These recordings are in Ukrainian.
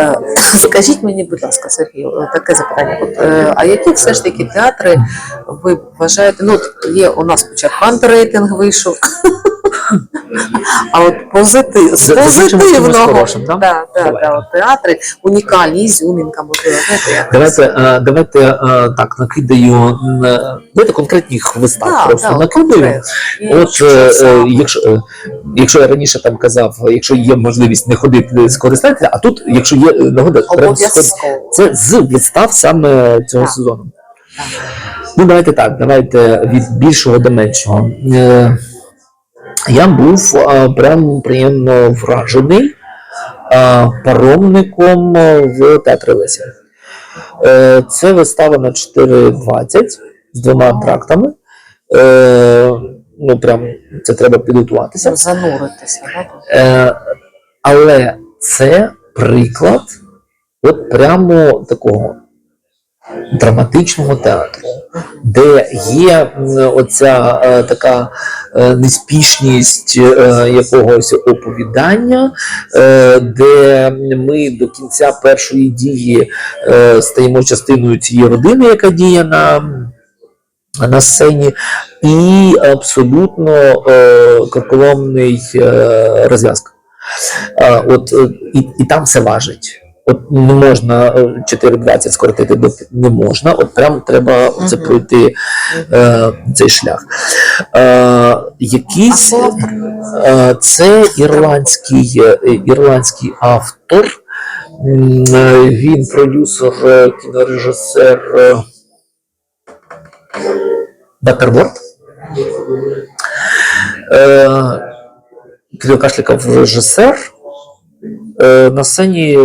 Е, Скажіть мені, будь ласка, Сергію, е, таке запитання. От, е, а які все ж таки театри ви вважаєте? Ну, є у нас спочатку антирейтинг вийшов. А от позитив, з позитивного да? Да, да, от театри унікальні, ізюмінка, можливо, Давайте, давайте так накидаю давайте конкретних вистав Да, просто да, накидаю. От якщо, якщо я раніше там казав, якщо є можливість не ходити скористатися, а тут, якщо є е, нагода, треба сходити. Це з вистав саме цього Так. сезону. Ну, давайте так, давайте від більшого до меншого. Е, Я був е, прям приємно вражений е, паромником в театрі Лесі. Е, Це вистава на 4.20 з двома антрактами. Е, Ну, прям це треба підготуватися. Ну, зануритися. Е, але це приклад от прямо такого драматичного театру, де є оця е, така е, неспішність е, якогось оповідання, е, де ми до кінця першої дії е, стаємо частиною цієї родини, яка діє на. На сцені, і абсолютно е, карколомний е, розв'язка. Е, от, е, і, і там все важить. От не можна е, 4.20 скоротити до не можна, от прям треба це пройти е, цей шлях. Е, якийсь, е, це ірландський, е, ірландський автор. Е, Він продюсер, е, кінорежисер е, Баттерворд. Е, Кирил Кашліков режисер. Е, на сцені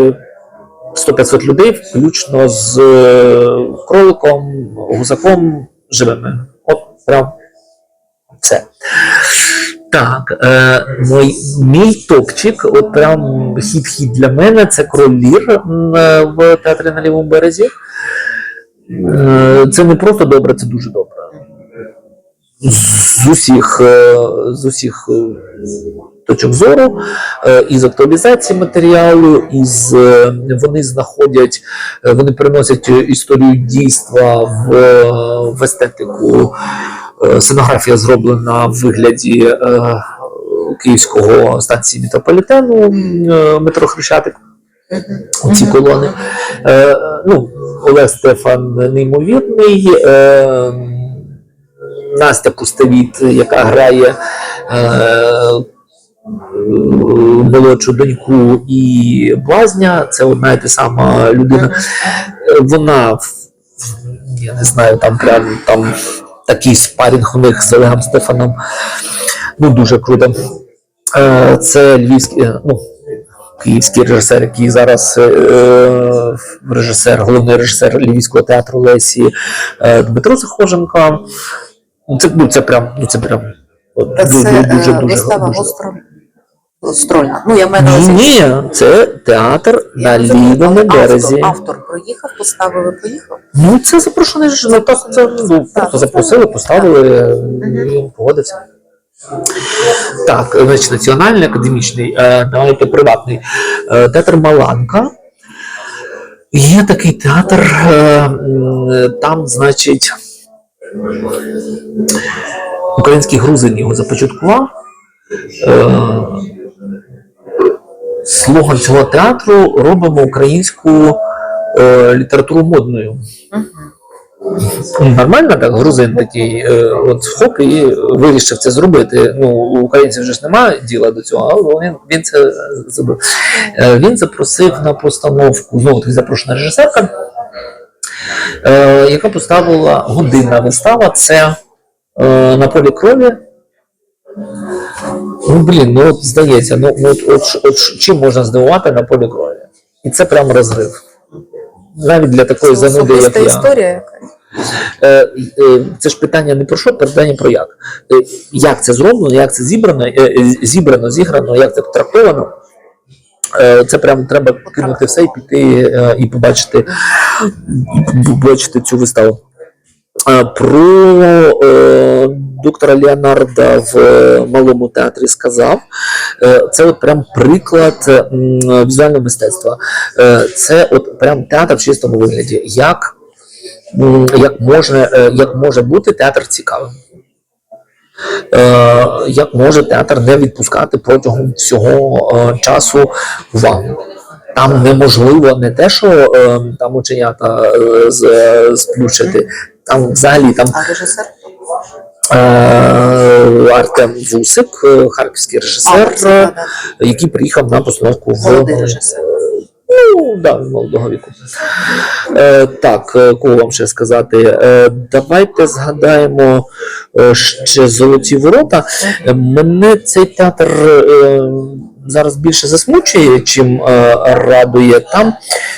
100-500 людей, включно з е, кроликом, гусаком, живими. От прям все. Так, е, мій, мій топчик, от прям хід-хід для мене, це кроль Лір м, е, в театрі на лівому березі. Е, Це не просто добре, це дуже добре. З усіх, з усіх точок зору, е, із актуалізації матеріалу, із е, вони знаходять, е, вони переносять історію дійства в, в естетику. Сценографія зроблена в вигляді київського станції метрополітену метро Хрещатик ці колони. Ну, Олег Стефан неймовірний. Настя Пустовіт, яка грає е, молодшу доньку і блазня, це одна і та сама людина. Вона, я не знаю, там прям там такий спарінг у них з Олегом Стефаном. Ну, дуже круто. Е, Це львівський, е, ну, київський режисер, який зараз е, режисер, головний режисер Львівського театру Лесі Дмитро Захоженко. Ну, Це, ну, це прям, ну, це прям це дуже, дуже, вистава дуже. Строльна. Ну, я маю на Ні, увазі. ні, це театр Я на розумію, лівому але березі. Автор, автор проїхав, поставив і поїхав. Ну, це запрошений ж, ну, так, це ну, просто запросили, поставили, і він погодився. Так, значить, національний академічний, е, давайте приватний. Е, театр Маланка. Є такий театр, е, м, там, значить, український грузин його започаткував. Е, слоган цього театру робимо українську е, літературу модною. Нормально так, грузин такий, е, от хоп, і вирішив це зробити. Ну, у українців вже ж немає діла до цього, але він, він це зробив. Е, Він запросив на постановку, знову таки запрошена режисерка, е, яка поставила годинна вистава. Це на полі крові. Ну, блін, ну от здається, ну от, от, от, от чим можна здивувати на полі крові? І це прям розрив. Навіть для такої Це зануди, як я. історія якась. Е, е, Це ж питання не про що, питання про як. Е, Як це зроблено, як це зібрано, зібрано, зіграно, як це трактовано. Це прям треба кинути все і піти і побачити, і побачити цю виставу. Е, Про е, доктора Леонарда в е, малому театрі сказав. е, це от прям приклад м, візуального мистецтва. Е, Це от прям театр в чистому вигляді. Як, м, як, може, е, як може бути театр цікавим? Е, Як може театр не відпускати протягом всього е, часу увагу? Там неможливо не те, що е, там ученята е, сплющити, там взагалі там А режисер? Е, Артем Вусик, е, харківський режисер, да. який приїхав на постановку в режисер. Ну, да, молодого віку. Е, так, кого вам ще сказати? Е, давайте згадаємо ще золоті ворота. Мене цей театр е, зараз більше засмучує, чим е, радує. Там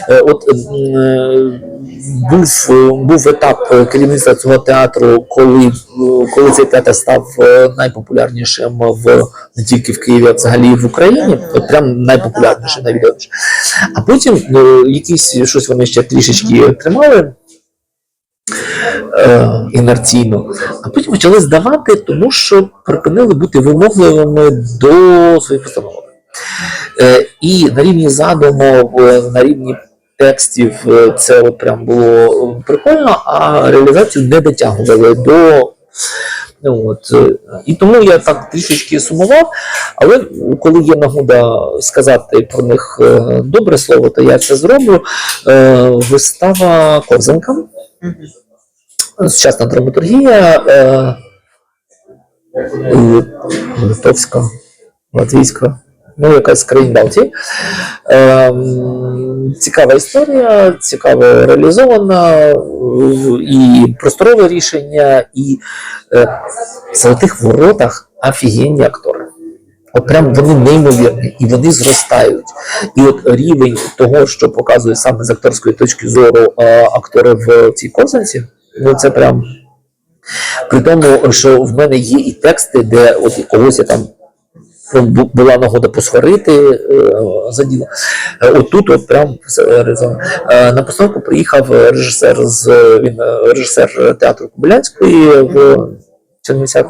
е, от, е, був, був етап керівництва цього театру, коли, коли цей театр став найпопулярнішим в не тільки в Києві, а взагалі в Україні. От прям найпопулярнішим, найвідомішим. А потім якісь щось вони ще трішечки тримали інерційно, а потім почали здавати, тому що припинили бути вимогливими до своїх постановок. Е, і на рівні задуму, на рівні текстів е, це от прям було прикольно, а реалізацію не дотягували до. Ну, От, е, і тому я так трішечки сумував, але коли є нагода сказати про них добре слово, то я це зроблю. Вистава Ковзанка, Мгм. сучасна драматургія, литовська, латвійська, ну якась країн Балтії. Е, м, цікава історія, цікаво реалізована, і просторове рішення, і е, в золотих воротах офігенні актори. От прям вони неймовірні і вони зростають. І от рівень того, що показує саме з акторської точки зору е, актори в цій козанці, ну це прям при тому, що в мене є і тексти, де от когось я там була нагода посварити е, за діло. Е, Отут от прям. Е, На постановку приїхав режисер з він режисер театру Кобилянської в Чернівцях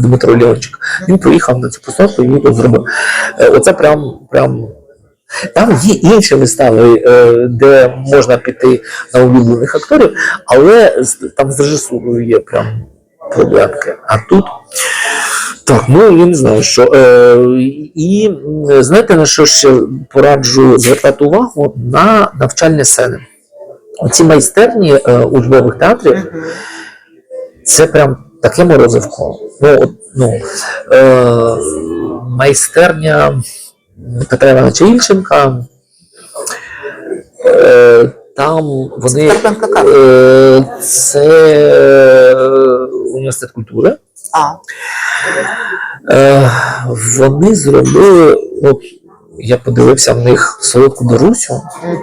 Дмитро Леончик. Він приїхав на цю постановку і він зробив. Оце прям прям. Там є інші вистави, де можна піти на улюблених акторів, але там з режисурою є прям проблемки. А тут так, ну я не знаю, що. Е, і знаєте, на що ще пораджу звертати увагу на навчальні сцени. Оці майстерні е, учбових театрів це прям таке морозивко. Ну, от, ну, е, майстерня Петра Івановича Ільченка. Е, там вони. Е, це е, університет культури. А, Е, вони зробили, от я подивився в них солодку Дарусю. мгм.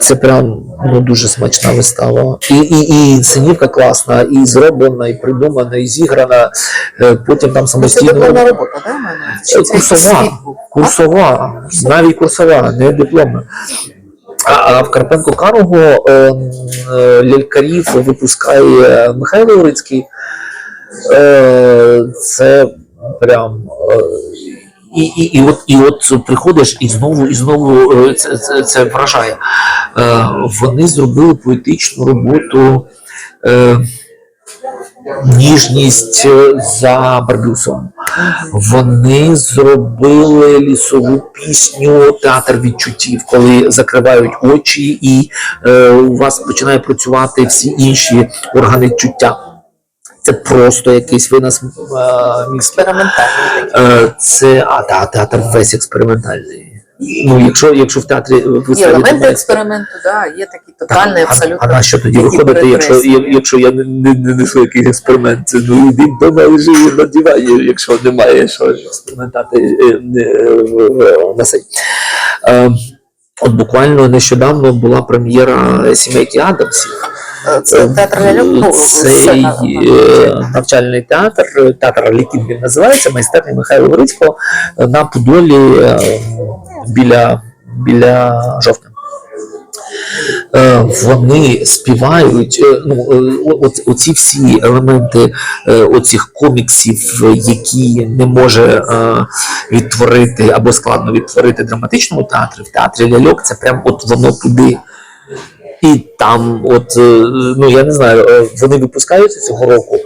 Це прям ну, дуже смачна вистава. І, і, і інсценівка класна, і зроблена, і придумана, і зіграна. Е, Потім там Це самостійно. дипломна робота, це якийсь Курсова, курсова, навіть курсова, не дипломна. А, в Карпенко Карого е, е, лялькарів випускає Михайло Урицький. Е, це прям. Е, і, і, і, от, і от приходиш і знову, і знову це, це, це вражає. Вони зробили поетичну роботу. Ніжність е, за Барбюсом. Вони зробили лісову пісню Театр відчуттів, коли закривають очі, і е, у вас починає працювати всі інші органи чуття. Це просто якийсь винос е. Експериментальний. Е, це а та, театр весь експериментальний. Ну, якщо, якщо в театрі Є елементи немає- експерименту, да, є такі тотальні, а, абсолютно. А на що тоді виходити, якщо, якщо я не, не, не несу якийсь експеримент? Ну іди вдома лежи на дивані, якщо немає що експериментати е, е, в- на сцені. Е, От буквально нещодавно була прем'єра сімейки Адамсів. Е, Це театр ляльок, ну, Цей е, навчальний театр, е, театр Лікін він називається, майстерня Михайла Горицького е, на Подолі е, біля, біля жовтня. е, вони співають е, ну, е, оці всі елементи е, оцих коміксів, е, які не може е, відтворити або складно відтворити драматичному театрі, в театрі ляльок, це прям от воно туди. Там, от, е, ну я не знаю, е, вони випускаються цього року,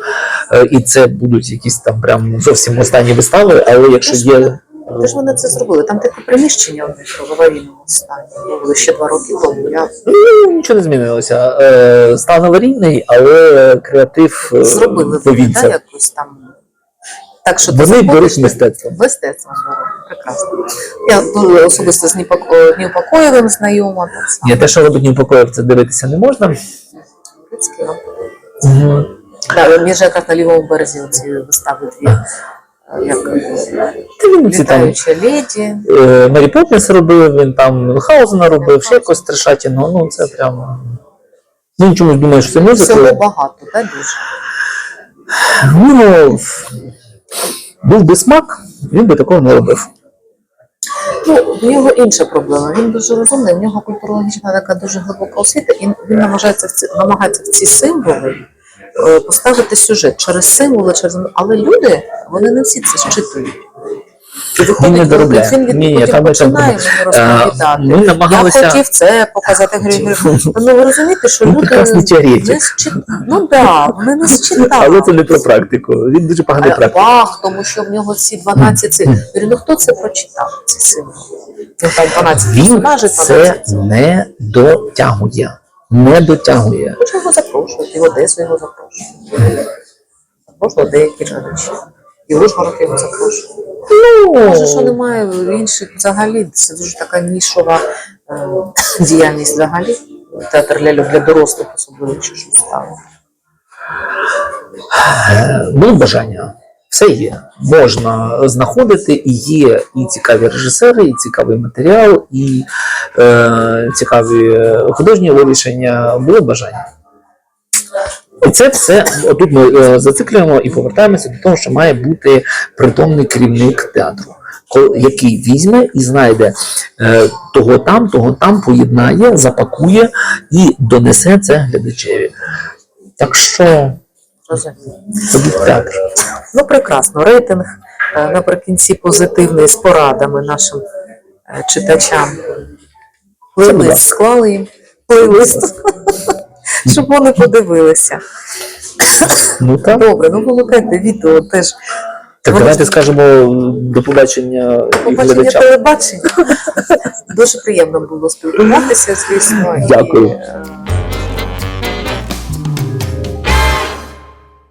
е, і це будуть якісь там прям зовсім останні вистави, але якщо є. вони- Де ж вони це зробили? Там таке приміщення у них в аварійному стані. Було ще два роки тому. Я Ну, нічого не змінилося. Стан аварійний, але креатив зробили вони, повівся. да, там. Так що Вони беруть мистецтво. Мистецтво беруть. Прекрасно. Я дуже особисто з Дніпоко- Дніпокоєвим знайома. Ні, те, що робить Ніпокоїв, це дивитися не можна. Ну. Мгм. Да, між якраз на лівому березі ці вистави дві. е, Як він там літаюча леді. е, Мері Поппінс робив, він там Мюнхгаузена робив, ще якось Трешатіно. Ну це прямо. Ну чомусь думаю, що це Всього мюзикл. багато, так дуже. Ну, був би смак, він би такого не робив. Ну, в нього інша проблема. Він дуже розумний, в нього культурологічна така дуже глибока освіта, і він намагається в ці, намагається в ці символи е, поставити сюжет через символи, через але люди вони не всі це щитують. Він не виходить, доробляє. Ні, ні, там починає там- розповідати. Ми намагалися. Я хотів це показати Григорію. Ну ви розумієте, що люди прекрасний теоретик. Ну так, вони не считали. Але це не про практику. Він дуже поганий Але практик. Бах, тому що в нього ці 12 цих. Говорю, ну хто це прочитав, ці символи? Він там 12 Він це не дотягує. Не дотягує. Хоча його запрошують, і в Одесу його запрошують. Запрошували деякі глядачі. І в Ужгород його запрошують. Може, що немає інших взагалі. Це дуже така нішова е, діяльність взагалі. Театр ляльок для дорослих, особливо якщо щось стало. Було бажання. Все є. Можна знаходити, і є і цікаві режисери, і цікавий матеріал, і е, цікаві е, художні вирішення. Було бажання. І це все тут ми е, зациклюємо і повертаємося до того, що має бути притомний керівник театру, який візьме і знайде е, того там, того там, поєднає, запакує і донесе це глядачеві. Так що Розумію. ходіть театр. Ну, прекрасно. Рейтинг е, наприкінці позитивний з порадами нашим читачам. Плейлист склали їм плейлист, щоб вони подивилися. Ну так. Добре, ну вимикайте відео теж. Так Вони давайте ж- скажемо до побачення і Побачення глядачам. телебачення. Дуже приємно було спілкуватися, звісно. і, Дякую. е,